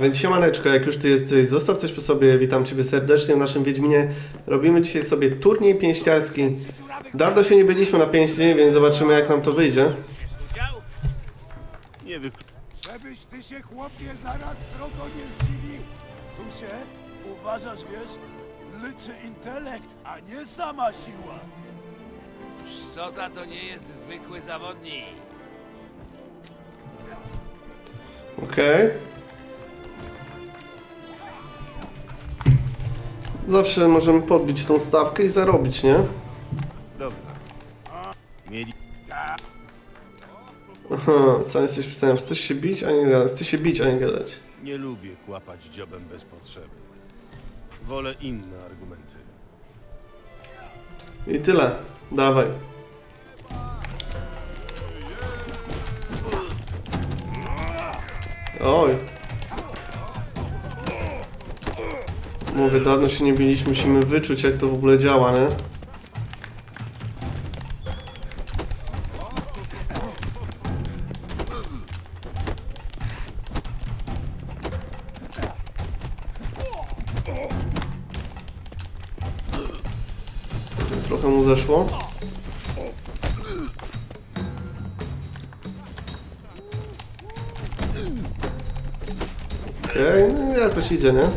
Więc siemaneczko, jak już ty jesteś, zostaw coś po sobie, witam ciebie serdecznie w naszym Wiedźminie. Robimy dzisiaj sobie turniej pięściarski. Dawno się nie byliśmy na pięści, więc zobaczymy jak nam to wyjdzie. Nie wy... Żebyś ty się, chłopie, zaraz srogo nie zdziwił. Tu się, uważasz, wiesz, liczy intelekt, a nie sama siła. Szczota to nie jest zwykły zawodnik. Okej. Zawsze możemy podbić tą stawkę i zarobić, nie? Dobra. Mieli... Aha, sam jesteś pisałem, chcesz się bić, a nie gadać. Chcesz się bić, a nie gadać. Nie lubię kłapać dziobem bez potrzeby. Wolę inne argumenty. I tyle. Dawaj. Oj. Mówię, dawno się nie biliśmy, musimy wyczuć jak to w ogóle działa, nie? Trochę mu zeszło. Okej, no jakoś idzie, nie?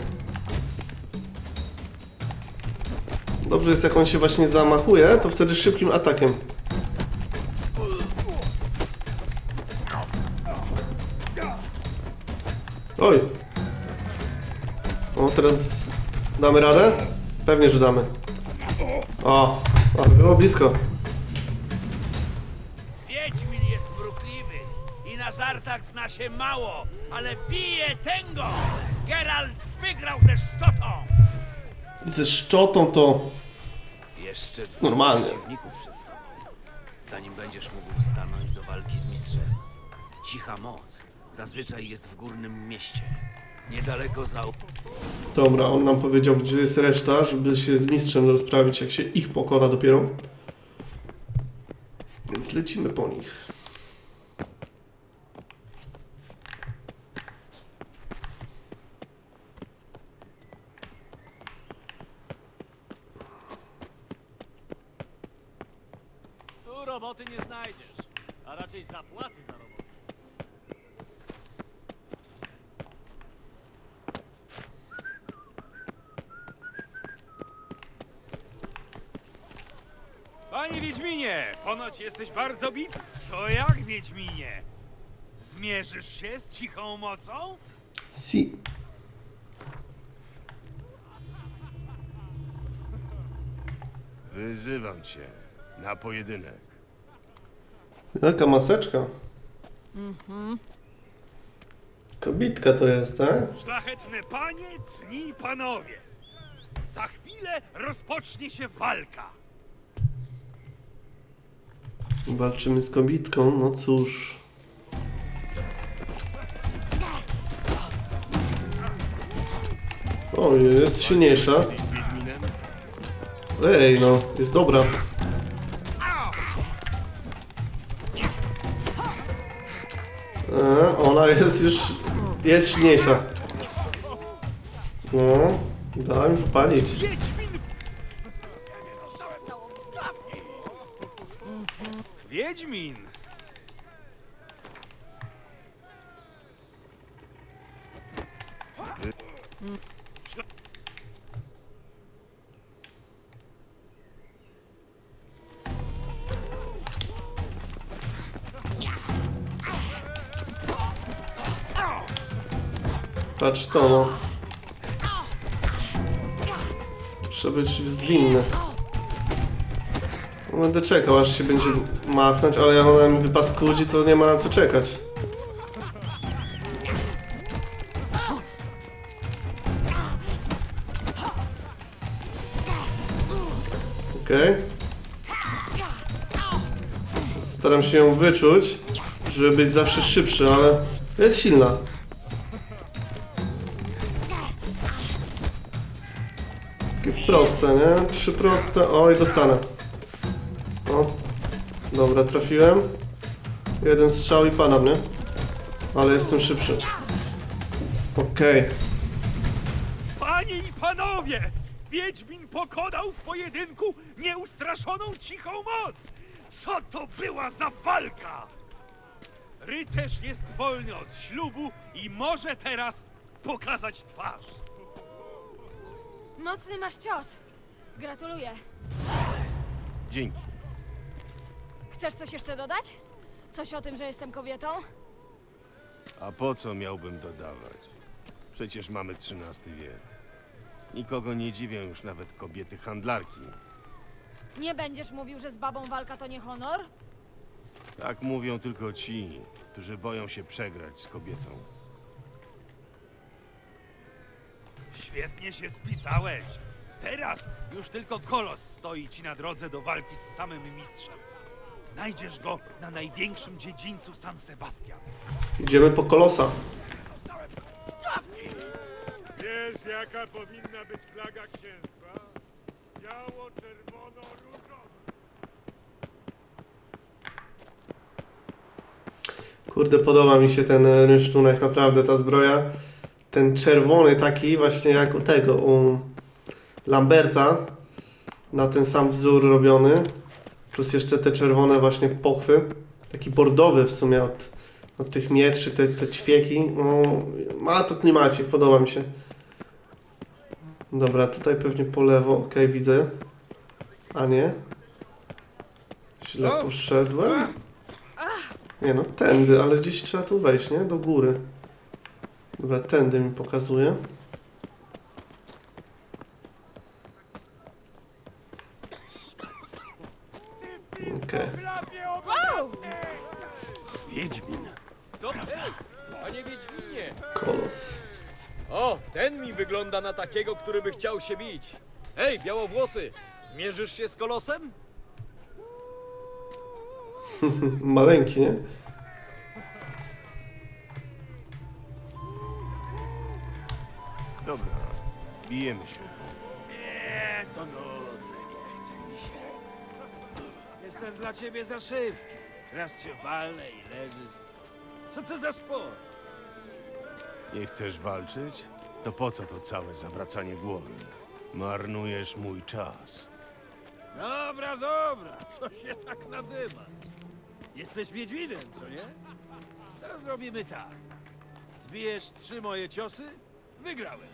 Jest jak on się właśnie zamachuje, to wtedy szybkim atakiem. Oj! O, teraz damy radę? Pewnie, że damy. O, o było blisko. Wiedźmin jest mrukliwy i na żartach zna się mało, ale bije tęgo! Geralt wygrał ze szczotą! Ze szczotą to Jeszcze dwóch Normalnie. przeciwników przed tobą, zanim będziesz mógł stanąć do walki z mistrzem. Cicha moc zazwyczaj jest w górnym mieście, niedaleko za... Dobra, on nam powiedział, gdzie jest reszta, żeby się z mistrzem rozprawić, jak się ich pokona dopiero. Więc lecimy po nich. Tu roboty nie znajdziesz, a raczej zapłaty za robotę. Panie Wiedźminie, ponoć jesteś bardzo bit. To jak, Wiedźminie? Zmierzysz się z cichą mocą? Si. Wyzywam cię na pojedynek. Jaka maseczka? Kobitka to jest, tak? Szlachetne panie, cni panowie. Za chwilę rozpocznie się walka. Walczymy z kobitką, no cóż. O, jest silniejsza. Ej, no, jest dobra. E, ona jest już... jest silniejsza. No, daj mi popalić. Wiedźmin! Patrz to, no. Muszę być zwinny. No, Będę czekał, aż się będzie machnąć, ale jak ona mi wypaskudzi, to nie ma na co czekać. Okej. Staram się ją wyczuć, żeby być zawsze szybszy, ale jest silna. Proste, nie? Trzy proste. Oj, dostanę. O. Dobra, trafiłem. Jeden strzał i padam, nie? Ale jestem szybszy. Okej. Panie i panowie! Wiedźmin pokonał w pojedynku nieustraszoną cichą moc! Co to była za walka? Rycerz jest wolny od ślubu i może teraz pokazać twarz. Mocny masz cios. Gratuluję. Dzięki. Chcesz coś jeszcze dodać? Coś o tym, że jestem kobietą? A po co miałbym dodawać? Przecież mamy XIII wiek. Nikogo nie dziwią już nawet kobiety handlarki. Nie będziesz mówił, że z babą walka to nie honor? Tak mówią tylko ci, którzy boją się przegrać z kobietą. Świetnie się spisałeś. Teraz już tylko kolos stoi ci na drodze do walki z samym mistrzem. Znajdziesz go na największym dziedzińcu San Sebastian. Idziemy po kolosa. Wiesz, jaka powinna być flaga księstwa? Biało-czerwono-różowa. Kurde, podoba mi się ten e, rynsztunek, naprawdę ta zbroja. Ten czerwony taki właśnie jak u tego, u Lamberta. Na ten sam wzór robiony. Plus jeszcze te czerwone właśnie pochwy. Taki bordowy w sumie od, od tych mieczy, te, te ćwieki. No, ma to klimacik, podoba mi się. Dobra, tutaj pewnie po lewo, ok, widzę. A nie. Źle poszedłem. Nie no, tędy, ale gdzieś trzeba tu wejść, nie? Do góry. Dobra, tędy mi pokazuje. Okej. Wiedźmin. Panie Wiedźminie! Kolos. O, ten mi wygląda na takiego, który by chciał się bić. Ej, białowłosy! Zmierzysz się z kolosem? Maleńki, nie? Dobra, bijemy się. Nie, to nudne, nie chce mi się. Jestem dla ciebie za szybki. Raz cię walnę i leżysz. Co to za sport? Nie chcesz walczyć? To po co to całe zawracanie głowy? Marnujesz mój czas. Dobra, dobra, co się tak nadyma? Jesteś Wiedźminem, co nie? To zrobimy tak. Zbijesz trzy moje ciosy, wygrałem.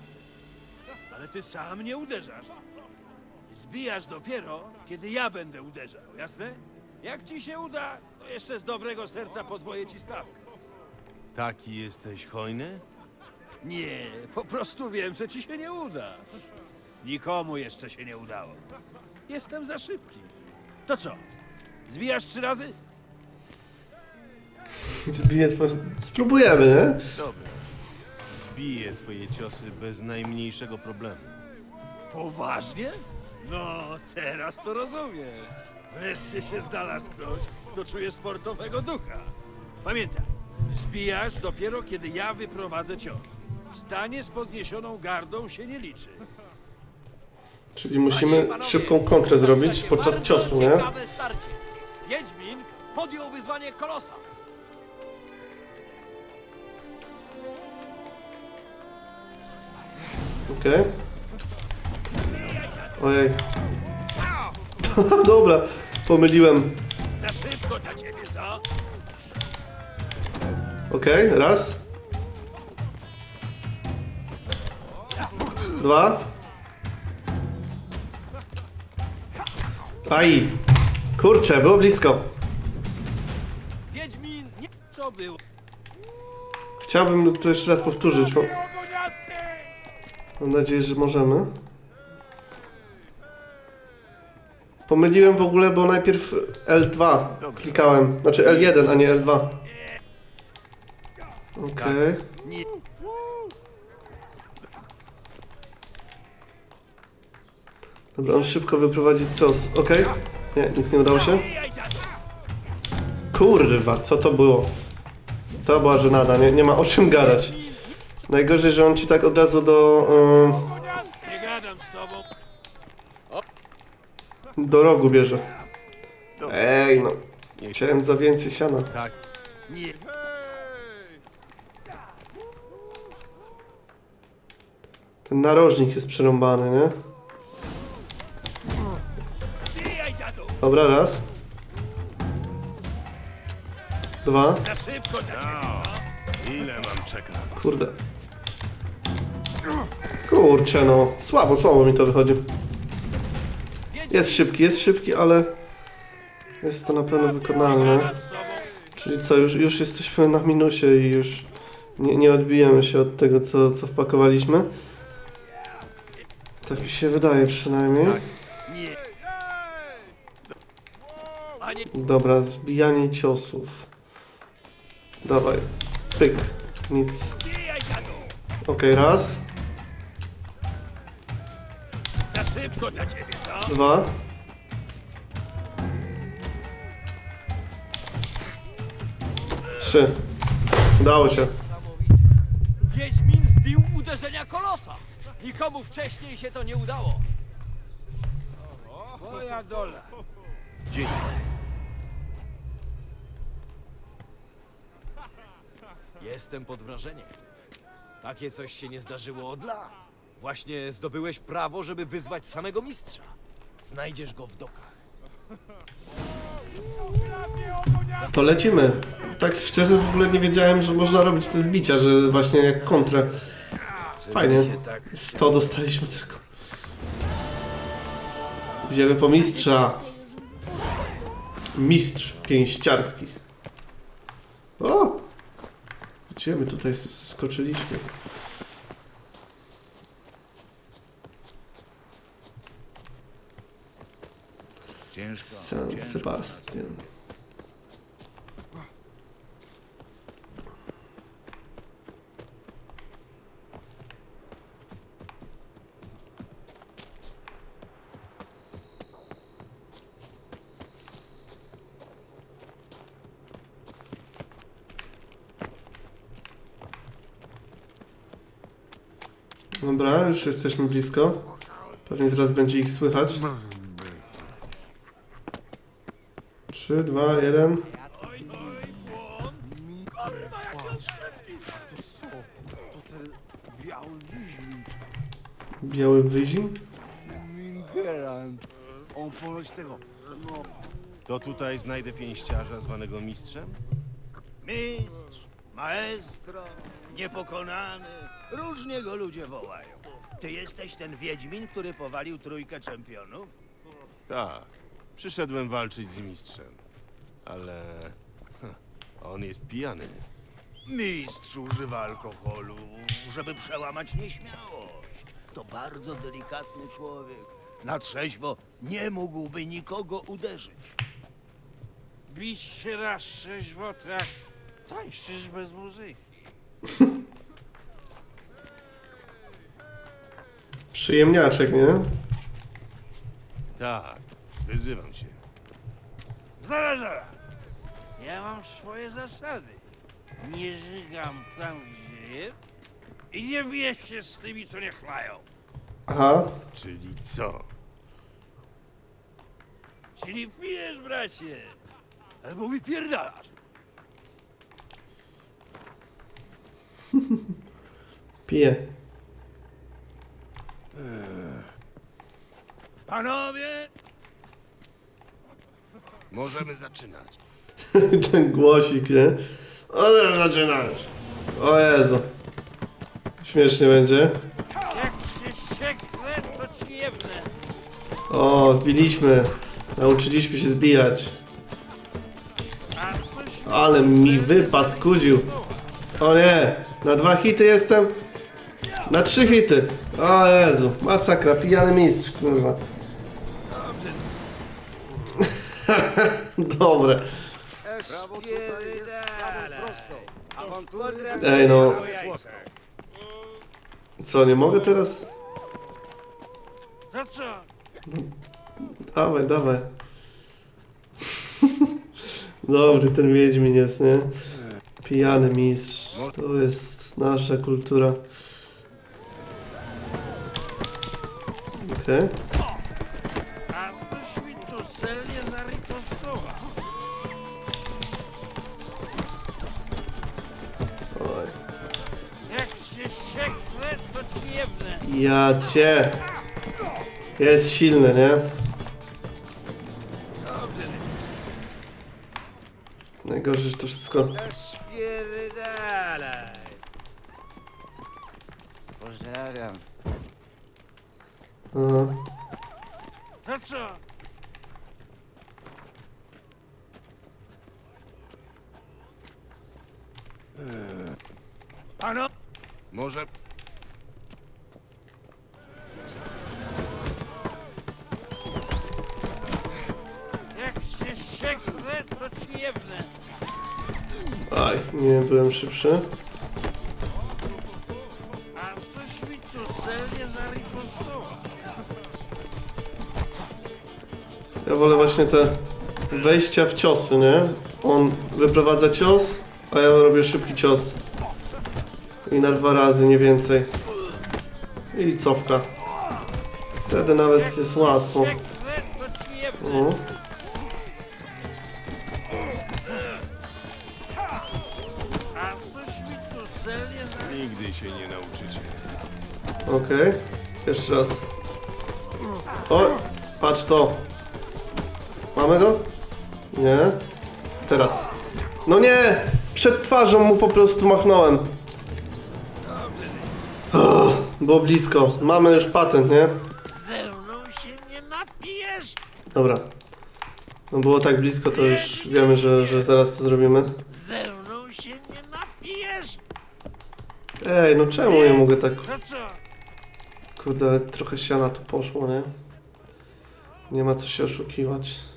Ale ty sam nie uderzasz. Zbijasz dopiero, kiedy ja będę uderzał, jasne? Jak ci się uda, to jeszcze z dobrego serca podwoję ci stawkę. Taki jesteś hojny? Nie, po prostu wiem, że ci się nie uda. Nikomu jeszcze się nie udało. Jestem za szybki. To co? Zbijasz trzy razy? Zbiję twoje... Spróbujemy, nie? Dobra. Zbiję twoje ciosy bez najmniejszego problemu. Poważnie? No, teraz to rozumiem. Wreszcie się znalazł ktoś, kto czuje sportowego ducha. Pamiętaj, zbijasz dopiero kiedy ja wyprowadzę cios. Stanie z podniesioną gardą się nie liczy. Czyli musimy szybką kontrę zrobić podczas ciosu, nie? Ciekawe starcie. Wiedźmin podjął wyzwanie kolosa. Okej. Ojej. Dobra, pomyliłem. Za szybko dla ciebie, co? Okej, raz. Dwa. Aj. Kurczę, było blisko. Wiedźmin nie... Co było? Chciałbym to jeszcze raz powtórzyć. Mam, mam nadzieję, że możemy. Pomyliłem w ogóle, bo najpierw L2 klikałem. Znaczy L1, a nie L2. Okej. Nie. Dobra, on szybko wyprowadzi cios. Okej. Nie, nic nie udało się. Kurwa, co to było? To była żenada, nie, nie ma o czym gadać. Najgorzej, że on ci tak od razu do, Nie gadam z tobą. do rogu bierze. Ej, no. Chciałem za więcej siana. Tak, Nie. Ten narożnik jest przerąbany, nie? Dobra, raz. Dwa. Za szybko dla ciebie, Ile mam czekać? Kurde. Kurczę no. Słabo, słabo mi to wychodzi. Jest szybki, jest szybki, ale... Jest to na pewno wykonalne. Czyli co, już, już jesteśmy na minusie i już nie, nie odbijemy się od tego, co, co wpakowaliśmy. Tak mi się wydaje przynajmniej. nie. Dobra, zbijanie ciosów. Dawaj. Pyk. Nic. Okej, raz, Za szybko dla ciebie, co? dwa. Trzy. Udało się. Wiedźmin zbił uderzenia kolosa. Nikomu wcześniej się to nie udało. Moja dola. Dzięki. Jestem pod wrażeniem. Takie coś się nie zdarzyło od lat. Właśnie zdobyłeś prawo, żeby wyzwać samego mistrza. Znajdziesz go w dokach. To lecimy. Tak szczerze w ogóle nie wiedziałem, że można robić te zbicia, że właśnie jak kontrę. Fajnie. 100 dostaliśmy tylko. Idziemy po mistrza. Mistrz pięściarski. O! Gdzie my tutaj skoczyliśmy? San Sebastian. Dobra, już jesteśmy blisko. Pewnie zaraz będzie ich słychać. 3, 2, 1. Biały wyzim? On ponoć tego. No. To tutaj znajdę pięściarza zwanego mistrzem? Mistrz, maestro, niepokonany. Różnie go ludzie wołają. Ty jesteś ten Wiedźmin, który powalił trójkę czempionów? Tak. Przyszedłem walczyć z mistrzem. Ale... hm, On jest pijany. Mistrz używa alkoholu, żeby przełamać nieśmiałość. To bardzo delikatny człowiek. Na trzeźwo nie mógłby nikogo uderzyć. Bić się raz trzeźwo, to jak tańczysz bez muzyki. Przyjemniaczek, nie? Tak. Wyzywam się. Zaraz, zaraz. Ja mam swoje zasady. Nie żygam tam, gdzie jem i nie biję się z tymi, co nie chlają. Aha. Czyli co? Czyli pijesz, bracie, albo wypierdalasz. Piję. Panowie, Możemy zaczynać. Ten głosik, nie? Ale zaczynać. O Jezu. Śmiesznie będzie. Jak się to ci. O, zbiliśmy. Nauczyliśmy się zbijać. A ktoś Ale mi wypaskudził. O nie, na dwa hity jestem. Na trzy hity. O Jezu, masakra, pijany mistrz, kurwa. Dobre. Ej no, co, nie mogę teraz? Dawaj, dawaj. Dobry ten Wiedźmin jest, nie? Pijany mistrz. To jest nasza kultura. Okej. A ktoś mi tu celnie. Jak się sieknę, to ci jebnę. Ja cię. Jest silny, nie? Najgorzej, że to wszystko. Co? Ano, Może... Jak się sieknę, to ci jebnę. Aj, nie byłem szybszy. Wolę właśnie te wejścia w ciosy, nie? On wyprowadza cios, a ja robię szybki cios. I na dwa razy, nie więcej. I cofka. Wtedy nawet jest łatwo. O. Zarypostował. Nigdy się nie nauczycie. Okej. Jeszcze raz. O! Patrz to! Mamy go? Nie. Teraz. No nie! Przed twarzą mu po prostu machnąłem. Oh, było blisko. Mamy już patent, nie? Ze mną się nie napijesz. Dobra. No było tak blisko, to już wiemy, że, że zaraz to zrobimy. Ze mną się nie napijesz. Ej, no czemu ja mogę tak... To co? Kurde, ale trochę siana tu poszło, nie? Nie ma co się oszukiwać.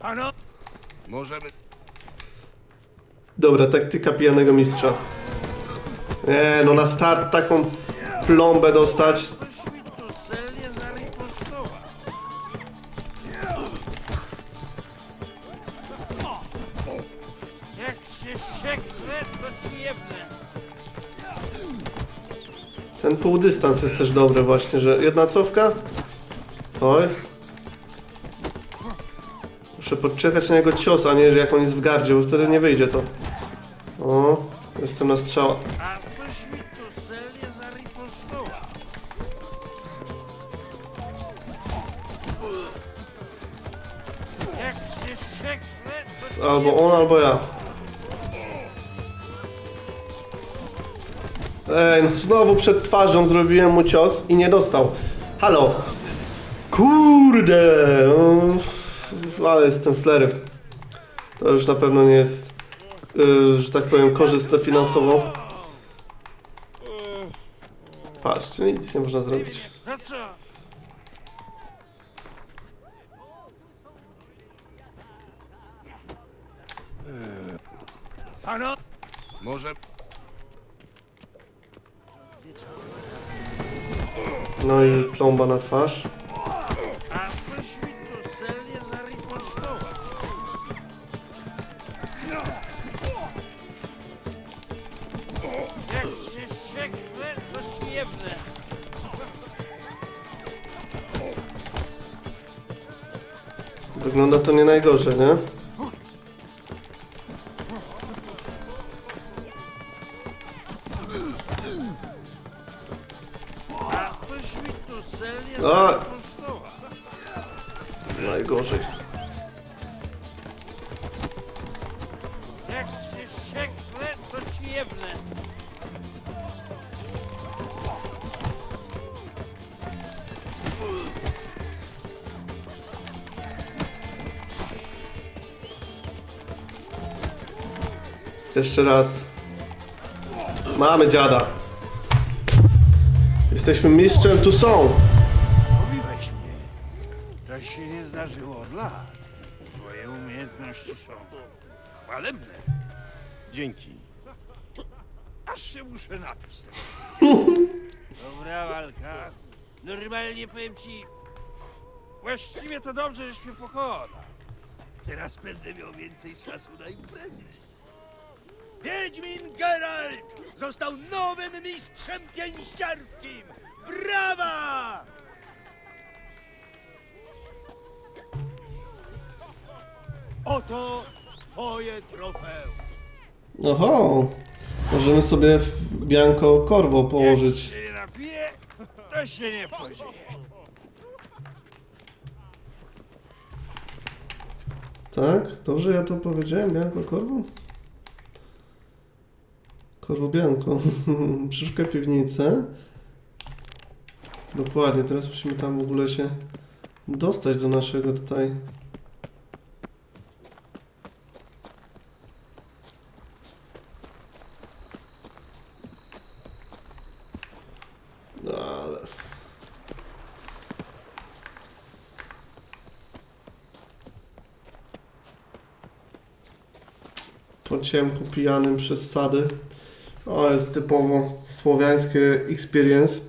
Ano, Możemy... Dobra, taktyka pijanego mistrza. Nie, no na start taką plombę dostać. Jak się sieknę, to ci. Ten półdystans jest też dobry właśnie, że jedna cofka. Oj. Muszę podczekać na jego cios, a nie, że jak on jest w gardzie, bo wtedy nie wyjdzie to. O, jestem na strzała. Albo on, albo ja. Ej, no znowu przed twarzą zrobiłem mu cios i nie dostał. Halo. Kurde. no, Ale jestem w plery. To już na pewno nie jest, yy, że tak powiem, korzystne finansowo. Patrzcie, nic nie można zrobić. Ano, Może... No i plomba na twarz. To nie najgorzej, nie? A. Najgorzej. Jak się sieknę, to ci jebnę. Jeszcze raz. Mamy dziada. Jesteśmy mistrzem, tu są. pobiłeś mnie. To się nie zdarzyło od lat. Twoje umiejętności są chwalebne. Dzięki. Aż się muszę napić tego. Dobra walka. Normalnie powiem ci... Właściwie to dobrze, żeś mnie pokonał. Teraz będę miał więcej czasu na imprezy. Wiedźmin Geralt został nowym mistrzem pięściarskim! Brawa! Oto twoje trofeum. Oho. Możemy sobie w Bianco Corvo położyć. Jak się nie napije, to się nie. Tak? Dobrze ja to powiedziałem? Bianco Corvo? Corvo Bianco. Przeszukaj piwnicę. Dokładnie, teraz musimy tam w ogóle się dostać do naszego tutaj. No po ciemku pijanym przez sady. O, jest typowo słowiańskie experience.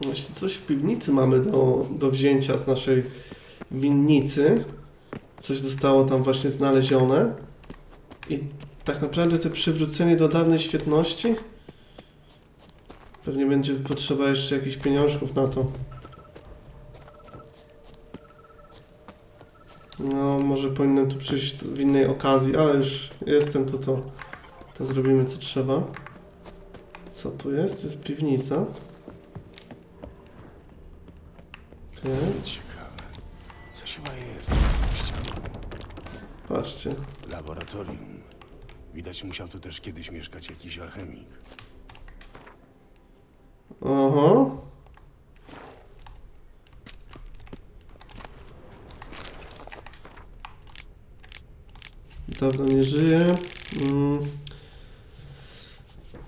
Właśnie coś w piwnicy mamy do, do wzięcia z naszej winnicy. Coś zostało tam właśnie znalezione. I tak naprawdę to przywrócenie do dawnej świetności. Pewnie będzie potrzeba jeszcze jakichś pieniążków na to. No, może powinienem tu przyjść w innej okazji, ale już jestem tu, to, to zrobimy co trzeba. Co tu jest? To jest piwnica. Okej. Ciekawe. Coś chyba jest na tą ścianą. Patrzcie. Laboratorium. Widać musiał tu też kiedyś mieszkać jakiś alchemik. Aha. Dawno nie żyje.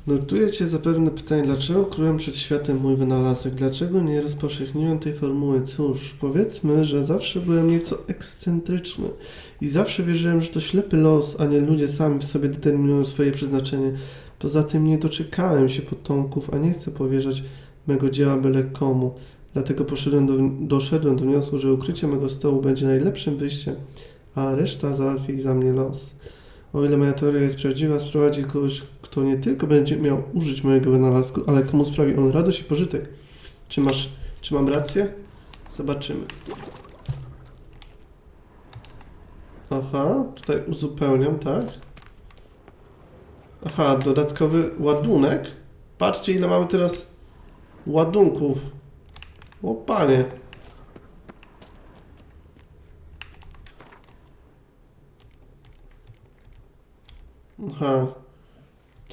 Notuję cię zapewne pytanie, dlaczego kryłem przed światem mój wynalazek? Dlaczego nie rozpowszechniłem tej formuły? Cóż, powiedzmy, że zawsze byłem nieco ekscentryczny i zawsze wierzyłem, że to ślepy los, a nie ludzie sami w sobie determinują swoje przeznaczenie. Poza tym nie doczekałem się potomków, a nie chcę powierzać mego dzieła byle komu. Dlatego poszedłem do, doszedłem do wniosku, że ukrycie mego stołu będzie najlepszym wyjściem, a reszta załatwi za mnie los. O ile moja teoria jest prawdziwa, sprowadzi kogoś, kto nie tylko będzie miał użyć mojego wynalazku, ale komu sprawi on radość i pożytek. Czy masz, czy mam rację? Zobaczymy. Aha, tutaj uzupełniam, tak? Aha, dodatkowy ładunek. Patrzcie, ile mamy teraz ładunków. O panie. Aha.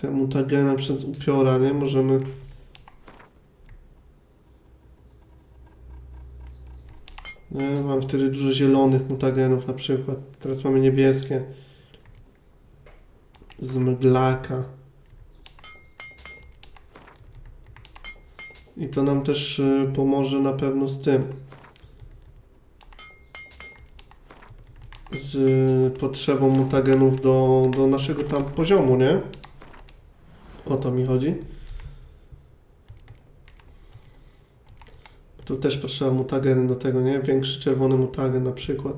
Te mutagena przez upiora, nie? Możemy... Nie, mam wtedy dużo zielonych mutagenów na przykład. Teraz mamy niebieskie. Z mglaka. I to nam też y, pomoże na pewno z tym. Z potrzebą mutagenów do, do naszego tam poziomu, nie? O to mi chodzi. Tu też potrzeba mutageny do tego, nie? Większy czerwony mutagen na przykład.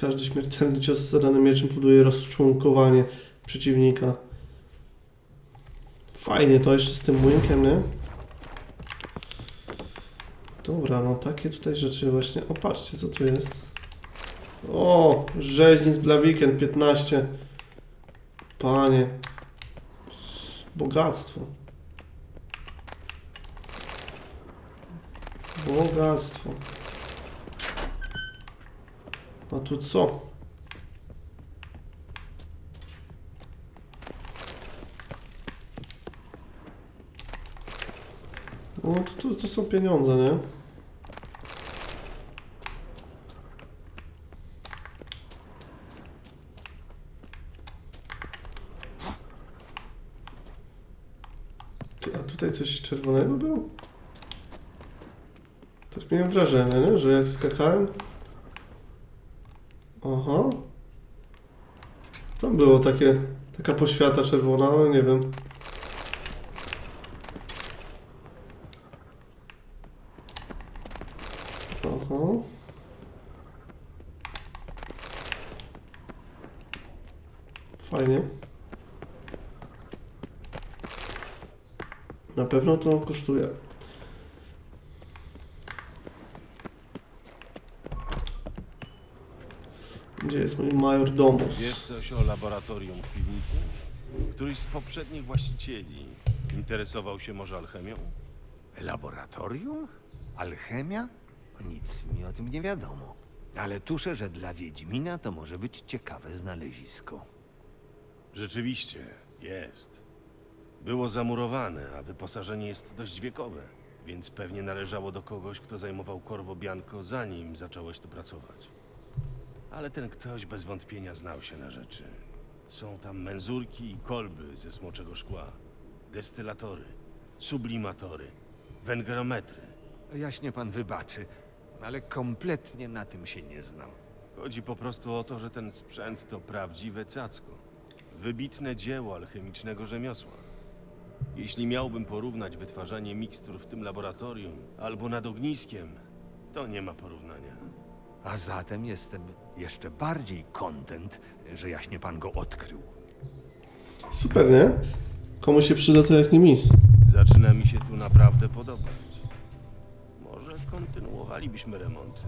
Każdy śmiertelny cios zadany mieczem powoduje rozczłonkowanie przeciwnika. Fajnie to jeszcze z tym młynkiem, nie? Dobra, no takie tutaj rzeczy właśnie. O, patrzcie co tu jest. O, rzeźni z Blaviken 15. Panie. Bogactwo. Bogactwo. A tu co? No to, to, to są pieniądze, nie? Ty, a tutaj coś czerwonego było? Tak miałem wrażenie, nie? że jak skakałem... Aha. Tam było takie, taka poświata czerwona, ale nie wiem. Aha. Fajnie. Na pewno to kosztuje. Gdzie jest mój major domus? Wiesz coś o laboratorium w piwnicy? Któryś z poprzednich właścicieli interesował się może alchemią? Laboratorium? Alchemia? Nic mi o tym nie wiadomo. Ale tuszę, że dla Wiedźmina to może być ciekawe znalezisko. Rzeczywiście, jest. Było zamurowane, a wyposażenie jest dość wiekowe, więc pewnie należało do kogoś, kto zajmował Corvo Bianco zanim zacząłeś tu pracować. Ale ten ktoś bez wątpienia znał się na rzeczy. Są tam menzurki i kolby ze smoczego szkła, destylatory, sublimatory, węgrometry. Jaśnie pan wybaczy, ale kompletnie na tym się nie znam. Chodzi po prostu o to, że ten sprzęt to prawdziwe cacko. Wybitne dzieło alchemicznego rzemiosła. Jeśli miałbym porównać wytwarzanie mikstur w tym laboratorium albo nad ogniskiem, to nie ma porównania. A zatem jestem jeszcze bardziej kontent, że jaśnie pan go odkrył. Super, nie? Komu się przyda to jak nie mi. Zaczyna mi się tu naprawdę podobać. Może kontynuowalibyśmy remonty.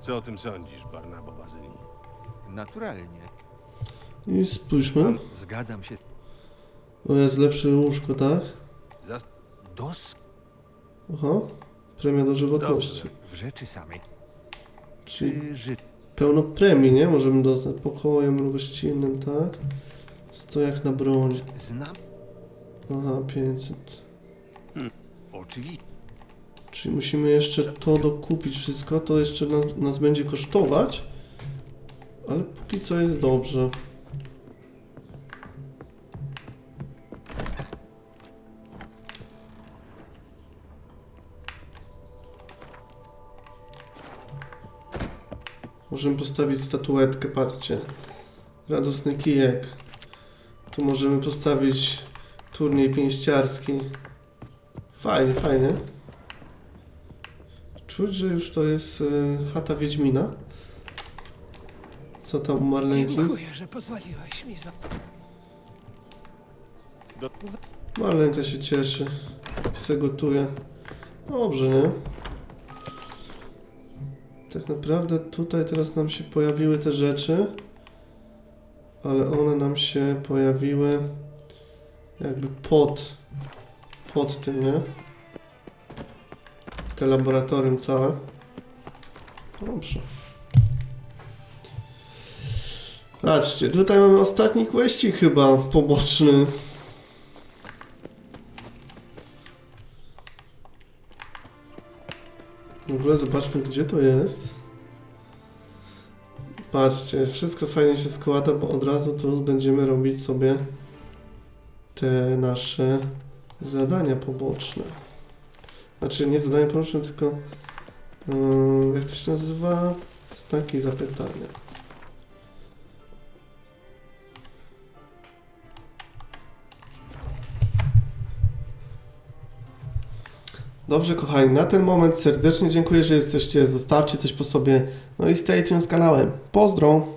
Co o tym sądzisz, Barnabo Bazyli? Naturalnie. I spójrzmy. Zgadzam się. O, jest lepsze łóżko, tak? Zas- Dos Aha. Premia dożywotności. W rzeczy samej. Czyli ży... pełno premii, nie? Możemy dostać pokojem gościnnym, tak? Stojak na broń. znam? Aha, 500. Oczywiście. Czyli musimy jeszcze to dokupić wszystko. To jeszcze na, nas będzie kosztować. Ale póki co jest dobrze. Możemy postawić statuetkę, patrzcie. Radosny kijek. Tu możemy postawić turniej pięściarski. Fajnie, fajnie. Czuć, że już to jest y, chata Wiedźmina. Co tam u Marlenki? Dziękuję, że pozwoliłeś mi za... Marlenka się cieszy. Se gotuje. Dobrze, nie? Tak naprawdę tutaj teraz nam się pojawiły te rzeczy. Ale one nam się pojawiły jakby pod, pod tym, nie? Te laboratorium całe. Dobrze. Patrzcie, tutaj mamy ostatni kwestik chyba poboczny. Ogóle zobaczmy, gdzie to jest. Patrzcie, wszystko fajnie się składa, bo od razu tu będziemy robić sobie te nasze zadania poboczne. Znaczy, nie zadania poboczne, tylko yy, jak to się nazywa? Znaki zapytania. Dobrze, kochani, na ten moment serdecznie dziękuję, że jesteście. Zostawcie coś po sobie. No i stay tuned z kanałem. Pozdro!